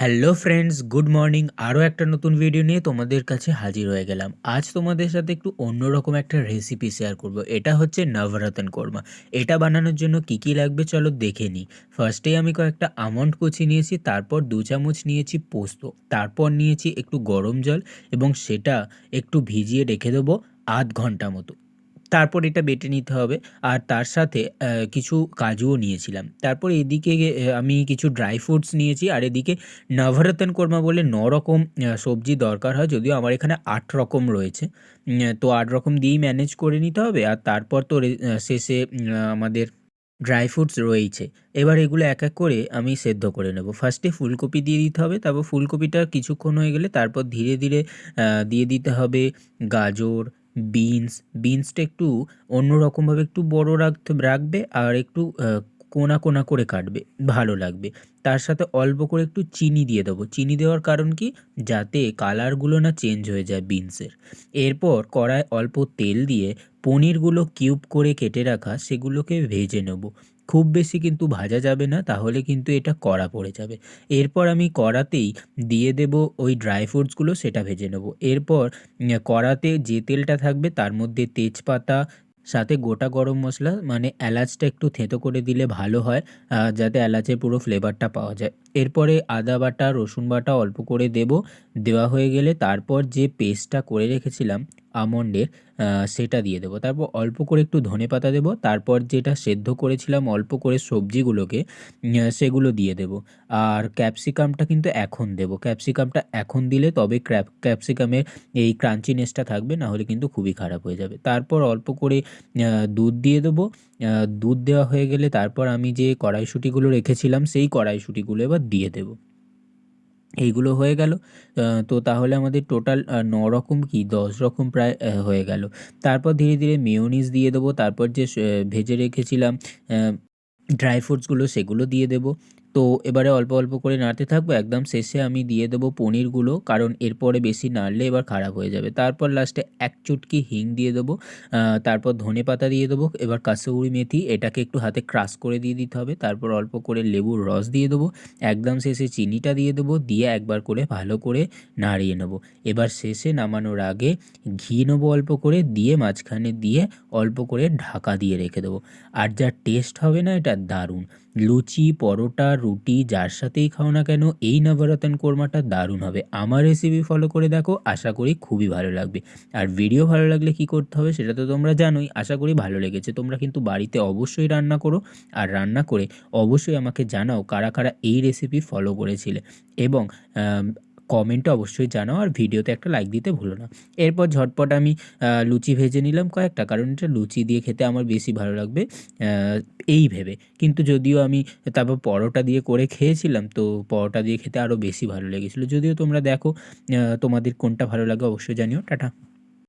Hello friends, good morning. আরও একটা নতুন ভিডিও নিয়ে তোমাদের কাছে হাজির হয়ে গেলাম। আজ তোমাদের সাথে একটু অন্যরকম একটা রেসিপি শেয়ার করব। এটা হচ্ছে নবরত্ন কোরমা। এটা বানানোর জন্য কি কি লাগবে চলো দেখে নিই। ফার্স্টেই আমি কয়েকটা আমন্ড কুচি নিয়েছি, তারপর দু চামচ নিয়েছি পোস্ত। তারপর নিয়েছি একটু গরম জল এবং সেটা একটু ভিজিয়ে রেখে দেবো আধ ঘণ্টা মতো। তারপর এটা বেটে নিতে হবে। আর তার সাথে কিছু কাজুও নিয়েছিলাম। তারপর এদিকে আমি কিছু ড্রাই ফ্রুটস নিয়েছি। আর এদিকে নভরতন কোরমা বলে ন রকম সবজি দরকার হয়। যদিও আমার এখানে আট রকম রয়েছে। তো আট রকম দিয়েই ম্যানেজ করে নিতে হবে। আর তারপর তো শেষে আমাদের ড্রাই ফ্রুটস রয়েছে। এবার এগুলো এক এক করে আমি সেদ্ধ করে নেব। ফার্স্টে ফুলকপি দিয়ে দিতে হবে। তারপর ফুলকপিটা কিছুক্ষণ হয়ে গেলে তারপর ধীরে ধীরে দিয়ে দিতে হবে গাজর বিনস বিনসটা একটু অন্য রকমভাবে একটু বড় রাখতে, রাখবে আর একটু কোনা কোনা করে কাটবে, ভালো লাগবে। তার সাথে অল্প করে একটু চিনি দিয়ে দেবো। চিনি দেওয়ার কারণ কি? যাতে কালারগুলো না চেঞ্জ হয়ে যায় বিনসের এরপর কড়ায় অল্প তেল দিয়ে পনিরগুলো কিউব করে কেটে রাখা, সেগুলোকে ভেজে নেব। খুব বেশি কিন্তু ভাজা যাবে না, তাহলে কিন্তু এটা কড়া পড়ে যাবে। এরপর আমি কড়াতেই দিয়ে দেব ওই ড্রাই ফ্রুটসগুলো, সেটা ভেজে নেব। এরপর কড়াতে যে তেলটা থাকবে, তার মধ্যে তেজপাতা, সাথে গোটা গরম মশলা মানে এলাচটা একটু থেঁতো করে দিলে ভালো হয় যাতে এলাচের পুরো ফ্লেভারটা পাওয়া যায়। এরপরে আদা বাটা, রসুন বাটা অল্প করে দেব। দেওয়া হয়ে গেলে তারপর যে পেস্টটা করে রেখেছিলাম আমন্ডের সেটা দিয়ে দেবো। তারপর অল্প করে একটু ধনে পাতা দেবো। তারপর যেটা সেদ্ধ করেছিলাম অল্প করে সবজিগুলোকে সেগুলো দিয়ে দেবো। আর ক্যাপসিকামটা কিন্তু এখন দেবো। ক্যাপসিকামটা এখন দিলে তবে ক্র্যাপ, ক্যাপসিকামের এই ক্রাঞ্চিনেসটা থাকবে, না হলে কিন্তু খুবই খারাপ হয়ে যাবে। তারপর অল্প করে দুধ দিয়ে দেবো। দুধ দেওয়া হয়ে গেলে তারপর আমি যে কড়াইশুঁটিগুলো রেখেছিলাম, সেই কড়াইশুঁটিগুলো এবার দিয়ে দেবো। এইগুলো হয়ে গেল। তো তাহলে আমাদের টোটাল ন রকম কি? দশ রকম প্রায় হয়ে গেল। তারপর ধীরে ধীরে মেয়োনিজ দিয়ে দেবো। তারপর যে ভেজে রেখেছিলাম ড্রাই ফ্রুটসগুলো সেগুলো দিয়ে দেবো। তো এবারে অল্প অল্প করে নাড়তে থাকব, একদম শেষে আমি দিয়ে দেবো পনিরগুলো, কারণ এরপরে বেশি নাড়লে এবার খারাপ হয়ে যাবে। তারপর লাস্টে এক চুটকি হিং দিয়ে দেবো তারপর ধনে পাতা দিয়ে দেবো, এবার কাসৌরি মেথি, এটাকে একটু হাতে ক্রাশ করে দিয়ে দিতে হবে, তারপর অল্প করে লেবুর রস দিয়ে দেবো, একদম শেষে চিনিটা দিয়ে দেবো, দিয়ে একবার করে ভালো করে নাড়িয়ে নেব। এবার শেষে নামানোর আগে ঘি নেব অল্প করে, দিয়ে মাঝখানে দিয়ে অল্প করে ঢাকা দিয়ে রেখে দেবো। আর যা টেস্ট হবে না, এটা দারুণ। লুচি, পরোটা রুটি যার সাথেই খাও না কেন, এই নবরতন কোরমাটা দারুণ হবে। আমার রেসিপি ফলো করে দেখো, আশা করি খুবই ভালো লাগবে। আর ভিডিও ভালো লাগলে কি করতে হবে সেটা তো তোমরা জানোই, আশা করি ভালো লেগেছে। তোমরা কিন্তু বাড়িতে অবশ্যই রান্না করো, আর রান্না করে অবশ্যই আমাকে জানাও কারা কারা এই রেসিপি ফলো করেছিলে। এবং কমেন্টে অবশ্যই জানাও আর ভিডিওতে একটা লাইক দিতে ভুলো না। এরপর ঝটপট আমি লুচি ভেজে নিলাম কয়েকটা, কারণ এটা লুচি দিয়ে খেতে আমার বেশি ভালো লাগবে এই ভেবে। কিন্তু যদিও আমি তারপর পরোটা দিয়ে করে খেয়েছিলাম, তো পরোটা দিয়ে খেতে আরও বেশি ভালো লেগেছিলো। যদিও তোমরা দেখো তোমাদের কোনটা ভালো লাগে অবশ্যই জানিও। টাটা।